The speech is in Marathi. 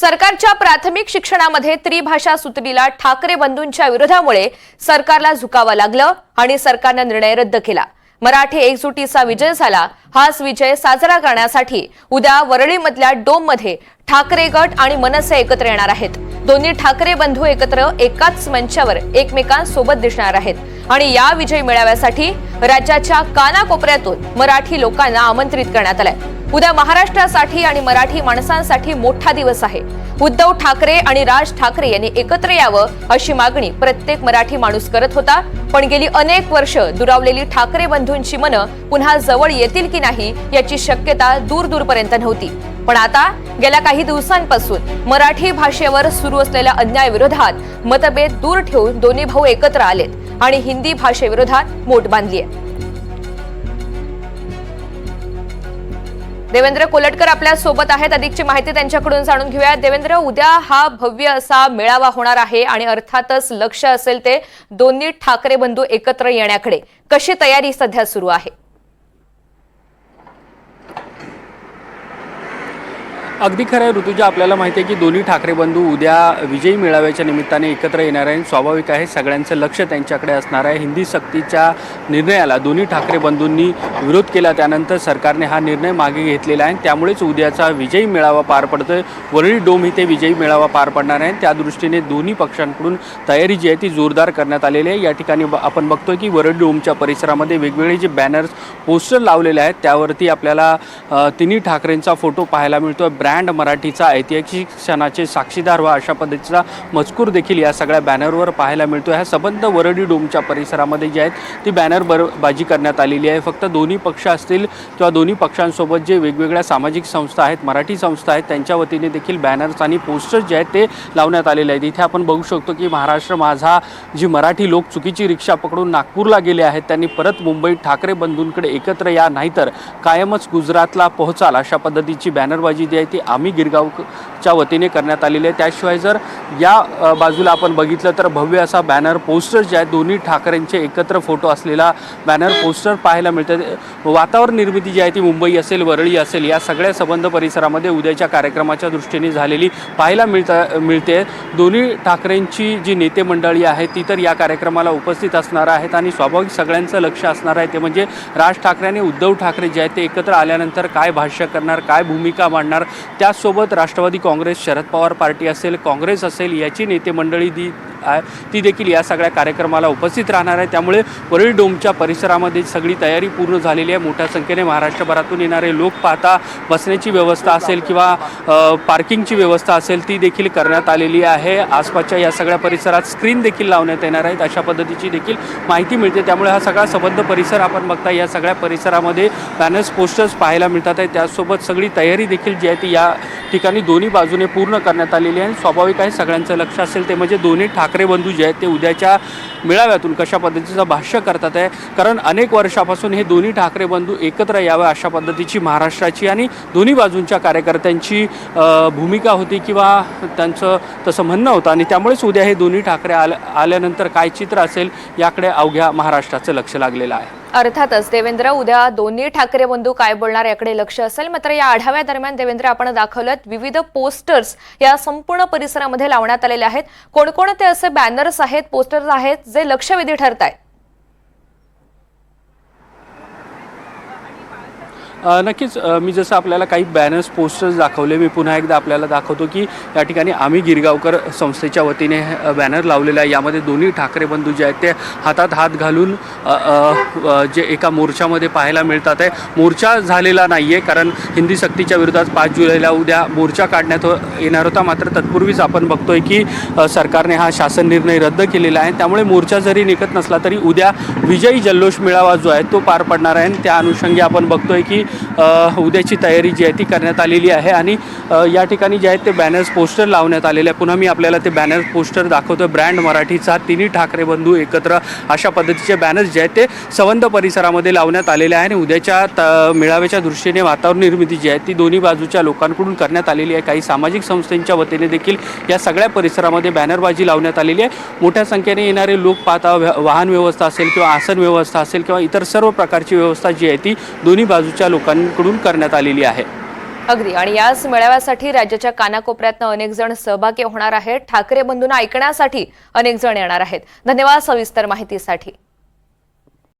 सरकारच्या प्राथमिक शिक्षणामध्ये त्रिभाषा सूत्रीला ठाकरे बंधूंच्या विरोधामुळे सरकारला झुकावं लागलं आणि सरकारनं निर्णय रद्द केला. मराठी एकजुटीचा विजय झाला. हाच विजय साजरा करण्यासाठी उद्या वरळीमधल्या डोममध्ये ठाकरे गट आणि मनसे एकत्र येणार आहेत. दोन्ही ठाकरे बंधू एकत्र एकाच मंचावर एकमेकांसोबत दिसणार आहेत. आणि या विजय मेळाव्यासाठी राज्याच्या कानाकोपऱ्यातून मराठी लोकांना आमंत्रित करण्यात आलंय. उद्या महाराष्ट्रासाठी आणि मराठी माणसांसाठी मोठा दिवस आहे. उद्धव ठाकरे आणि राज ठाकरे यांनी एकत्र यावं अशी मागणी प्रत्येक मराठी माणूस करत होता. पण गेली अनेक वर्ष दुरावलेली ठाकरे बंधूंची मनं पुन्हा जवळ येतील की नाही याची शक्यता दूर दूरपर्यंत नव्हती. पण आता गेल्या काही दिवसांपासून मराठी भाषेवर सुरू असलेल्या अन्यायाविरोधात मतभेद दूर ठेवून दोन्ही भाऊ एकत्र आलेत. आणि हिंदी भाषेविरोधात मोठ बांधली आहे देवेंद्र कोलटकर आपल्यासोबत आहेत. अधिकची माहिती त्यांच्याकडून जाणून घेऊया देवेंद्र उद्या हा भव्य असा मेळावा होणार आहे आणि अर्थातच लक्ष असेल ते दोन्ही ठाकरे बंधू एकत्र येण्याकडे. कशी तयारी सध्या सुरू आहे? अगदी खरं आहे ऋतुजा आपल्याला माहिती आहे की दोन्ही ठाकरे बंधू उद्या विजयी मेळाव्याच्या निमित्ताने एकत्र येणार आहे स्वाभाविक आहे सगळ्यांचं लक्ष त्यांच्याकडे असणार आहे. हिंदी सक्तीच्या निर्णयाला दोन्ही ठाकरे बंधूंनी विरोध केला. त्यानंतर सरकारने हा निर्णय मागे घेतलेला आहे. त्यामुळेच उद्याचा विजयी मेळावा पार पडतोय. वरळी डोम इथे विजयी मेळावा पार पडणार आहे. त्या दृष्टीने दोन्ही पक्षांकडून तयारी जी आहे ती जोरदार करण्यात आलेली आहे. या ठिकाणी ब- आपण बघतोय की वरळी डोमच्या परिसरामध्ये वेगवेगळे जे बॅनर्स पोस्टर लावलेले आहेत त्यावरती आपल्याला तिन्ही ठाकरेंचा फोटो पाहायला मिळतोय. ब्रँड मराठीचा ऐतिहासिक क्षणाचे साक्षीदार व्हा अशा पद्धतीचा मजकूर देखील या सगळ्या बॅनरवर पाहायला मिळतो ह्या संबंध वरडी डोमच्या परिसरामध्ये जे आहेत ती बॅनर बरबाजी करण्यात आलेली आहे. फक्त दोन्ही पक्ष असतील किंवा दोन्ही पक्षांसोबत जे वेगवेगळ्या सामाजिक संस्था आहेत मराठी संस्था आहेत त्यांच्या वतीने देखील बॅनर्स आणि पोस्टर्स जे आहेत ते लावण्यात आलेले आहेत. इथे आपण बघू शकतो की महाराष्ट्र माझा जी मराठी लोक चुकीची रिक्षा पकडून नागपूरला गेले आहेत त्यांनी परत मुंबईत ठाकरे बंधूंकडे एकत्र या नाहीतर कायमच गुजरातला पोहोचाल अशा पद्धतीची बॅनरबाजी जी आहे ती की आम्ही गिरगाव गिरगावच्या वतीने करण्यात आलेली आहे. त्याशिवाय जर या बाजूला आपण बघितलं तर भव्य असा बॅनर पोस्टर जे आहे दोन्ही ठाकरेंचे एकत्र फोटो असलेला बॅनर पोस्टर पाहायला मिळते. वातावरण निर्मिती जी आहे ती मुंबई असेल वरळी असेल या सगळ्या संबंध परिसरामध्ये उद्याच्या कार्यक्रमाच्या दृष्टीने झालेली पाहायला मिळता मिळते. दोन्ही ठाकरेंची जी नेते मंडळी आहे ती तर या कार्यक्रमाला उपस्थित असणार आहेत आणि स्वाभाविक सगळ्यांचं लक्ष असणार आहे. ते म्हणजे राज ठाकरे आणि उद्धव ठाकरे जे आहेत ते एकत्र आल्यानंतर काय भाष्य करणार काय भूमिका मांडणार त्याचसोबत Rashtravadi Congress Congress Sharad Pawar party असेल काँग्रेस असेल याची नेते मंडळी दी ती देखील या सगळ्या कार्यक्रमाला उपस्थित राहणार आहे त्यामुळे वरळी डोमच्या परिसरामध्ये सगळी तयारी पूर्ण झालेली आहे. मोठ्या संख्येने महाराष्ट्रभरातून येणारे लोक पाहता बसण्याची व्यवस्था असेल किंवा पार्किंगची व्यवस्था असेल ती देखील करण्यात आलेली आहे. आसपासच्या या सगळ्या परिसरात स्क्रीन देखील लावण्यात येणार आहेत. अशा पद्धतीची देखील माहिती मिळते. त्यामुळे हा सगळा संबंध परिसर आपण बघता या सगळ्या परिसरामध्ये बॅनर्स पोस्टर्स पाहायला मिळतात आहे त्यासोबत सगळी तयारी देखील जी आहे ती या ठिकाणी दोन्ही बाजूने पूर्ण करण्यात आलेली आहे. स्वाभाविक आहे सगळ्यांचं लक्ष असेल ते. म्हणजे दोन्ही ठाकरे बंधू जे आहेत ते उद्याच्या मेळाव्यातून कशा पद्धतीचं भाष्य करतात आहे. कारण अनेक वर्षापासून हे दोन्ही ठाकरे बंधू एकत्र यावं अशा पद्धतीची महाराष्ट्राची आणि दोन्ही बाजूंच्या कार्यकर्त्यांची भूमिका होती किंवा त्यांचं तसं म्हणणं होतं. आणि त्यामुळेच उद्या हे दोन्ही ठाकरे आल्या आल्यानंतर काय चित्र असेल याकडे अवघ्या महाराष्ट्राचं लक्ष लागलेलं आहे. अर्थातच देवेंद्र उद्या दोन्ही ठाकरे बंधू काय बोलणार याकडे लक्ष असेल. मात्र या आढाव्या दरम्यान देवेंद्र आपण दाखवलं विविध पोस्टर्स या संपूर्ण परिसरामध्ये लावण्यात आलेले आहेत. कोणकोणते असे बॅनर्स आहेत पोस्टर्स आहेत जे लक्षवेधी ठरत आहेत नक्कीच मी जसं आपल्याला काही बॅनर्स पोस्टर्स दाखवले मी पुन्हा एकदा आपल्याला दाखवतो की या ठिकाणी आम्ही गिरगावकर संस्थेच्या वतीने बॅनर लावलेला आहे. यामध्ये दोन्ही ठाकरे बंधू जे आहेत ते हातात हात घालून जे एका मोर्चामध्ये पाहायला मिळतात आहे. मोर्चा झालेला नाही आहे कारण हिंदी सक्तीच्या विरोधात पाच जुलैला उद्या मोर्चा काढण्यात हो- येणार होता. मात्र तत्पूर्वीच आपण बघतोय की सरकारने हा शासन निर्णय रद्द केलेला आहे. त्यामुळे मोर्चा जरी निघत नसला तरी उद्या विजयी जल्लोष मेळावा जो आहे तो पार पडणार आहे. आणि त्या अनुषंगी आपण बघतोय की उद्याची तयारी जी आहे ती करण्यात आलेली आहे आणि या ठिकाणी जे आहेत ते बॅनर्स पोस्टर लावण्यात आलेले आहे पुन्हा मी आपल्याला ते बॅनर पोस्टर दाखवतो ब्रँड मराठीचा तिन्ही ठाकरे बंधू एकत्र अशा पद्धतीचे बॅनर्स जे आहेत ते संबंध परिसरामध्ये लावण्यात आलेले आहे आणि उद्याच्या त मेळाव्याच्या दृष्टीने वातावरण निर्मिती जी आहे ती दोन्ही बाजूच्या लोकांकडून करण्यात आलेली आहे. काही सामाजिक संस्थांच्या वतीने देखील या सगळ्या परिसरामध्ये बॅनरबाजी लावण्यात आलेली आहे. मोठ्या संख्येने येणारे लोक पाहता वाहन व्यवस्था असेल किंवा आसन व्यवस्था असेल किंवा इतर सर्व प्रकारची व्यवस्था जी आहे ती दोन्ही बाजूच्या लोकांकडून करण्यात आलेली आहे. अगदी. आणि याच मेळाव्यासाठी राज्याच्या कानाकोपऱ्यातनं अनेक जण सहभागी होणार आहेत. ठाकरे बंधूंना ऐकण्यासाठी अनेक जण येणार आहेत. धन्यवाद सविस्तर माहितीसाठी.